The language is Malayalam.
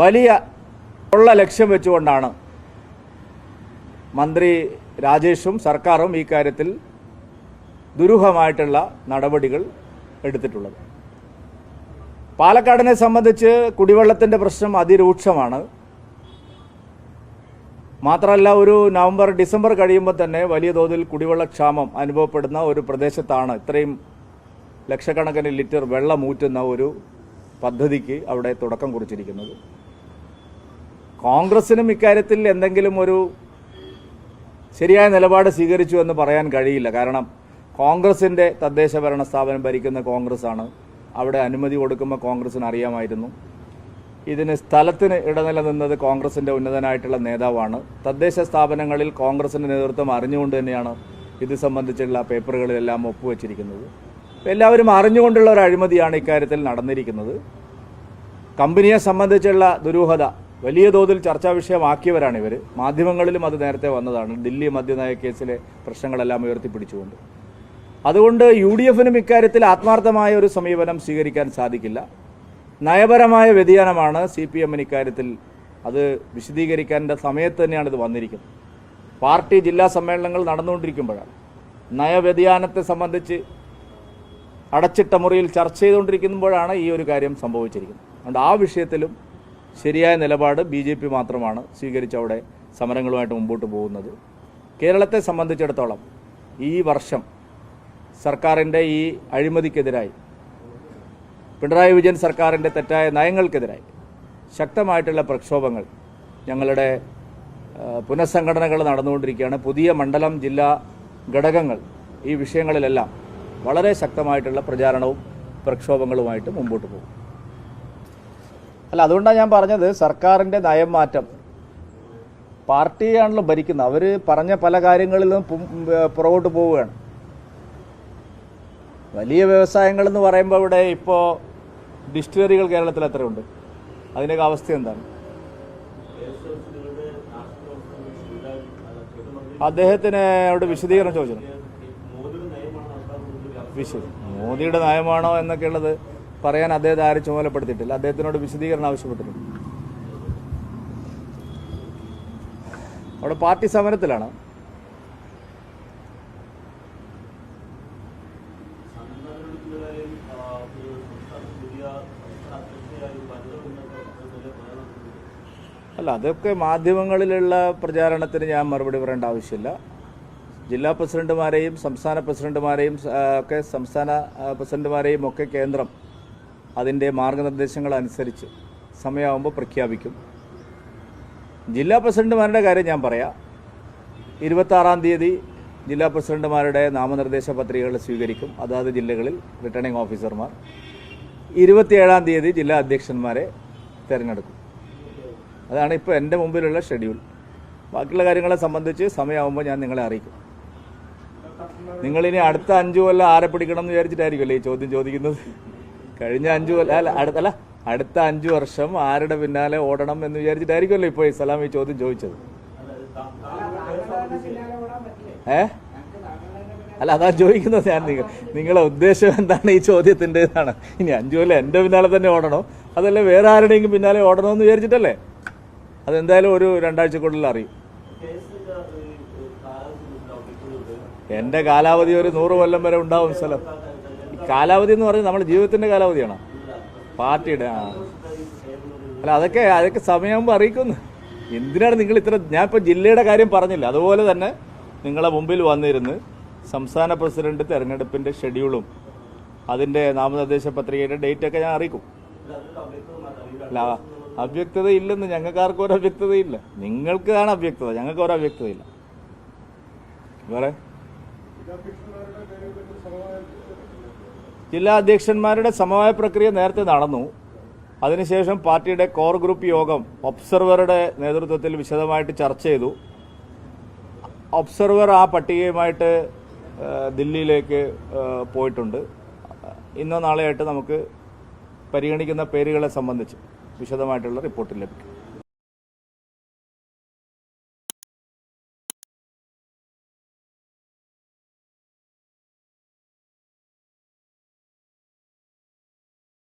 വലിയ ഉള്ള ലക്ഷ്യം വെച്ചുകൊണ്ടാണ് മന്ത്രി രാജേഷും സർക്കാരും ഈ കാര്യത്തിൽ ദുരൂഹമായിട്ടുള്ള നടപടികൾ എടുത്തിട്ടുള്ളത്. പാലക്കാടിനെ സംബന്ധിച്ച് കുടിവെള്ളത്തിന്റെ പ്രശ്നം അതിരൂക്ഷമാണ്. മാത്രമല്ല ഒരു നവംബർ ഡിസംബർ കഴിയുമ്പോൾ തന്നെ വലിയ തോതിൽ കുടിവെള്ളക്ഷാമം അനുഭവപ്പെടുന്ന ഒരു പ്രദേശത്താണ് ഇത്രയും ലക്ഷക്കണക്കിന് ലിറ്റർ വെള്ളം ഊറ്റുന്ന ഒരു പദ്ധതിക്ക് അവിടെ തുടക്കം കുറിച്ചിരിക്കുന്നത്. കോൺഗ്രസിനും ഇക്കാര്യത്തിൽ എന്തെങ്കിലും ഒരു ശരിയായ നിലപാട് സ്വീകരിച്ചു എന്ന് പറയാൻ കഴിയില്ല. കാരണം കോൺഗ്രസിന്റെ തദ്ദേശ ഭരണ സ്ഥാപനം ഭരിക്കുന്ന കോൺഗ്രസ്സാണ് അവിടെ അനുമതി കൊടുക്കുമ്പോൾ കോൺഗ്രസിന് അറിയാമായിരുന്നു. ഇതിന് സ്ഥലത്തിന് ഇടനിലനിന്നത് കോൺഗ്രസിന്റെ ഉന്നതനായിട്ടുള്ള നേതാവാണ്. തദ്ദേശ സ്ഥാപനങ്ങളിൽ കോൺഗ്രസിന്റെ നേതൃത്വം അറിഞ്ഞുകൊണ്ട് തന്നെയാണ് ഇത് സംബന്ധിച്ചുള്ള പേപ്പറുകളിലെല്ലാം ഒപ്പുവെച്ചിരിക്കുന്നത്. എല്ലാവരും അറിഞ്ഞുകൊണ്ടുള്ള ഒരു അഴിമതിയാണ് ഇക്കാര്യത്തിൽ നടന്നിരിക്കുന്നത്. കമ്പനിയെ സംബന്ധിച്ചുള്ള ദുരൂഹത വലിയ തോതിൽ ചർച്ചാ വിഷയമാക്കിയവരാണ് ഇവർ മാധ്യമങ്ങളിലും അത് നേരത്തെ വന്നതാണ്. ദില്ലി മദ്യനയ കേസിലെ പ്രശ്നങ്ങളെല്ലാം ഉയർത്തിപ്പിടിച്ചുകൊണ്ട്. അതുകൊണ്ട് യു ഡി എഫിനും ഇക്കാര്യത്തിൽ ആത്മാർത്ഥമായ ഒരു സമീപനം സ്വീകരിക്കാൻ സാധിക്കില്ല. നയപരമായ വ്യതിയാനമാണ് സി പി എമ്മിന് ഇക്കാര്യത്തിൽ അത് വിശദീകരിക്കേണ്ട സമയത്ത് തന്നെയാണ് ഇത് വന്നിരിക്കുന്നത്. പാർട്ടി ജില്ലാ സമ്മേളനങ്ങൾ നടന്നുകൊണ്ടിരിക്കുമ്പോഴാണ്. നയവ്യതിയാനത്തെ സംബന്ധിച്ച് അടച്ചിട്ട മുറിയിൽ ചർച്ച ചെയ്തുകൊണ്ടിരിക്കുമ്പോഴാണ് ഈ ഒരു കാര്യം സംഭവിച്ചിരിക്കുന്നത്. അതുകൊണ്ട് ആ വിഷയത്തിലും ശരിയായ നിലപാട് ബി ജെ പി മാത്രമാണ് സ്വീകരിച്ച് അവിടെ സമരങ്ങളുമായിട്ട് മുമ്പോട്ട് പോകുന്നത്. കേരളത്തെ സംബന്ധിച്ചിടത്തോളം ഈ വർഷം സർക്കാരിന്റെ ഈ അഴിമതിക്കെതിരായി പിണറായി വിജയൻ സർക്കാരിന്റെ തെറ്റായ നയങ്ങൾക്കെതിരായി ശക്തമായിട്ടുള്ള പ്രക്ഷോഭങ്ങൾ ഞങ്ങളുടെ പുനഃസംഘടനകൾ നടന്നുകൊണ്ടിരിക്കുകയാണ്. പുതിയ മണ്ഡലം ജില്ലാ ഘടകങ്ങൾ ഈ വിഷയങ്ങളിലെല്ലാം വളരെ ശക്തമായിട്ടുള്ള പ്രചാരണവും പ്രക്ഷോഭങ്ങളുമായിട്ട് മുമ്പോട്ട് പോകും. അല്ല അതുകൊണ്ടാണ് ഞാൻ പറഞ്ഞത് സർക്കാരിന്റെ നയം മാറ്റം പാർട്ടിയാണല്ലോ ഭരിക്കുന്നത്. അവർ പറഞ്ഞ പല കാര്യങ്ങളിലും പുറകോട്ട് പോവുകയാണ്. വലിയ വ്യവസായങ്ങളെന്ന് പറയുമ്പോൾ ഇവിടെ ഇപ്പോൾ ഡിസ്റ്റിലറികൾ കേരളത്തിൽ എത്രയുണ്ട്? അതിന്റെയൊക്കെ അവസ്ഥ എന്താണ്? അദ്ദേഹത്തിന് അവിടെ വിശദീകരണം ചോദിച്ചു? മോദിയുടെ നയമാണോ എന്നൊക്കെ ഉള്ളത് പറയാൻ അദ്ദേഹത്തെ ആരും ചുമതലപ്പെടുത്തിയിട്ടില്ല. അദ്ദേഹത്തിനോട് വിശദീകരണം ആവശ്യപ്പെട്ടിട്ടുണ്ട്. അവിടെ പാർട്ടി സമരത്തിലാണ്. അല്ല അതൊക്കെ മാധ്യമങ്ങളിലുള്ള പ്രചാരണത്തിന് ഞാൻ മറുപടി പറയേണ്ട ആവശ്യമില്ല. ജില്ലാ പ്രസിഡന്റുമാരെയും സംസ്ഥാന പ്രസിഡന്റുമാരെയും ഒക്കെ സംസ്ഥാന പ്രസിഡന്റുമാരെയും ഒക്കെ കേന്ദ്രം അതിന്റെ മാർഗനിർദ്ദേശങ്ങൾ അനുസരിച്ച് സമയമാകുമ്പോൾ പ്രഖ്യാപിക്കും. ജില്ലാ പ്രസിഡന്റുമാരുടെ കാര്യം ഞാൻ പറയാം. ഇരുപത്താറാം തീയതി ജില്ലാ പ്രസിഡന്റുമാരുടെ നാമനിർദ്ദേശ പത്രികകൾ സ്വീകരിക്കും. അതാത് ജില്ലകളിൽ റിട്ടേണിംഗ് ഓഫീസർമാർ. ഇരുപത്തിയേഴാം തീയതി ജില്ലാ അധ്യക്ഷന്മാരെ തിരഞ്ഞെടുക്കും. അതാണ് ഇപ്പോൾ എന്റെ മുമ്പിലുള്ള ഷെഡ്യൂൾ. ബാക്കിയുള്ള കാര്യങ്ങളെ സംബന്ധിച്ച് സമയമാകുമ്പോൾ ഞാൻ നിങ്ങളെ അറിയിക്കും. നിങ്ങളിനി അടുത്ത അഞ്ചു കൊല്ലം ആരെ പിടിക്കണം എന്ന് വിചാരിച്ചിട്ടായിരിക്കുമല്ലേ ഈ ചോദ്യം ചോദിക്കുന്നത്? കഴിഞ്ഞ അഞ്ചു അല്ല അടുത്തല്ല അടുത്ത അഞ്ചു വർഷം ആരുടെ പിന്നാലെ ഓടണം എന്ന് വിചാരിച്ചിട്ടായിരിക്കുമല്ലോ ഇപ്പോൾ ഇസ്ലാം സലാം ഈ ചോദ്യം ചോദിച്ചത്? ഏ? അല്ല അതാ ചോദിക്കുന്നത് ഞാൻ നിങ്ങൾ നിങ്ങളെ ഉദ്ദേശം എന്താണ് ഈ ചോദ്യത്തിന്റെ എന്നാണ് ഇനി അഞ്ചു കൊല്ലം എന്റെ പിന്നാലെ തന്നെ ഓടണോ? അതല്ല വേറെ ആരുടെയെങ്കിലും പിന്നാലെ ഓടണോ എന്ന് വിചാരിച്ചിട്ടല്ലേ? അതെന്തായാലും ഒരു രണ്ടാഴ്ചക്കുള്ളിൽ അറിയും. എന്റെ കാലാവധി ഒരു നൂറ് കൊല്ലം വരെ ഉണ്ടാവും സ്ഥലം. കാലാവധി എന്ന് പറഞ്ഞാൽ നമ്മുടെ ജീവിതത്തിന്റെ കാലാവധിയാണോ. പാർട്ടിയുടെ ആ. അല്ല അതൊക്കെ അതൊക്കെ സമയമാകുമ്പോൾ അറിയിക്കുന്നു. എന്തിനാണ് നിങ്ങൾ ഇത്ര ഞാൻ ഇപ്പോൾ ജില്ലയുടെ കാര്യം പറഞ്ഞില്ല. അതുപോലെ തന്നെ നിങ്ങളെ മുമ്പിൽ വന്നിരുന്ന് സംസ്ഥാന പ്രസിഡന്റ് തെരഞ്ഞെടുപ്പിന്റെ ഷെഡ്യൂളും അതിന്റെ നാമനിർദ്ദേശ പത്രികയുടെ ഡേറ്റ് ഒക്കെ ഞാൻ അറിയിക്കും. അല്ല അവ്യക്തത ഇല്ലെന്ന് ഞങ്ങൾക്കാർക്കും ഒരു അവ്യക്തതയില്ല. നിങ്ങൾക്കാണ് അവ്യക്തത ഞങ്ങൾക്ക് ഒരു അവ്യക്തതയില്ല. വേറെ? ജില്ലാ അധ്യക്ഷന്മാരുടെ സമവായ പ്രക്രിയ നേരത്തെ നടന്നു. അതിനുശേഷം പാർട്ടിയുടെ കോർ ഗ്രൂപ്പ് യോഗം ഒബ്സർവറുടെ നേതൃത്വത്തിൽ വിശദമായിട്ട് ചർച്ച ചെയ്തു. ഒബ്സർവർ ആ പട്ടികയുമായിട്ട് ദില്ലിയിലേക്ക് പോയിട്ടുണ്ട്. ഇന്നോ നാളെയായിട്ട് നമുക്ക് പരിഗണിക്കുന്ന പേരുകളെ സംബന്ധിച്ച് വിശദമായിട്ടുള്ള റിപ്പോർട്ട് ലഭിക്കും.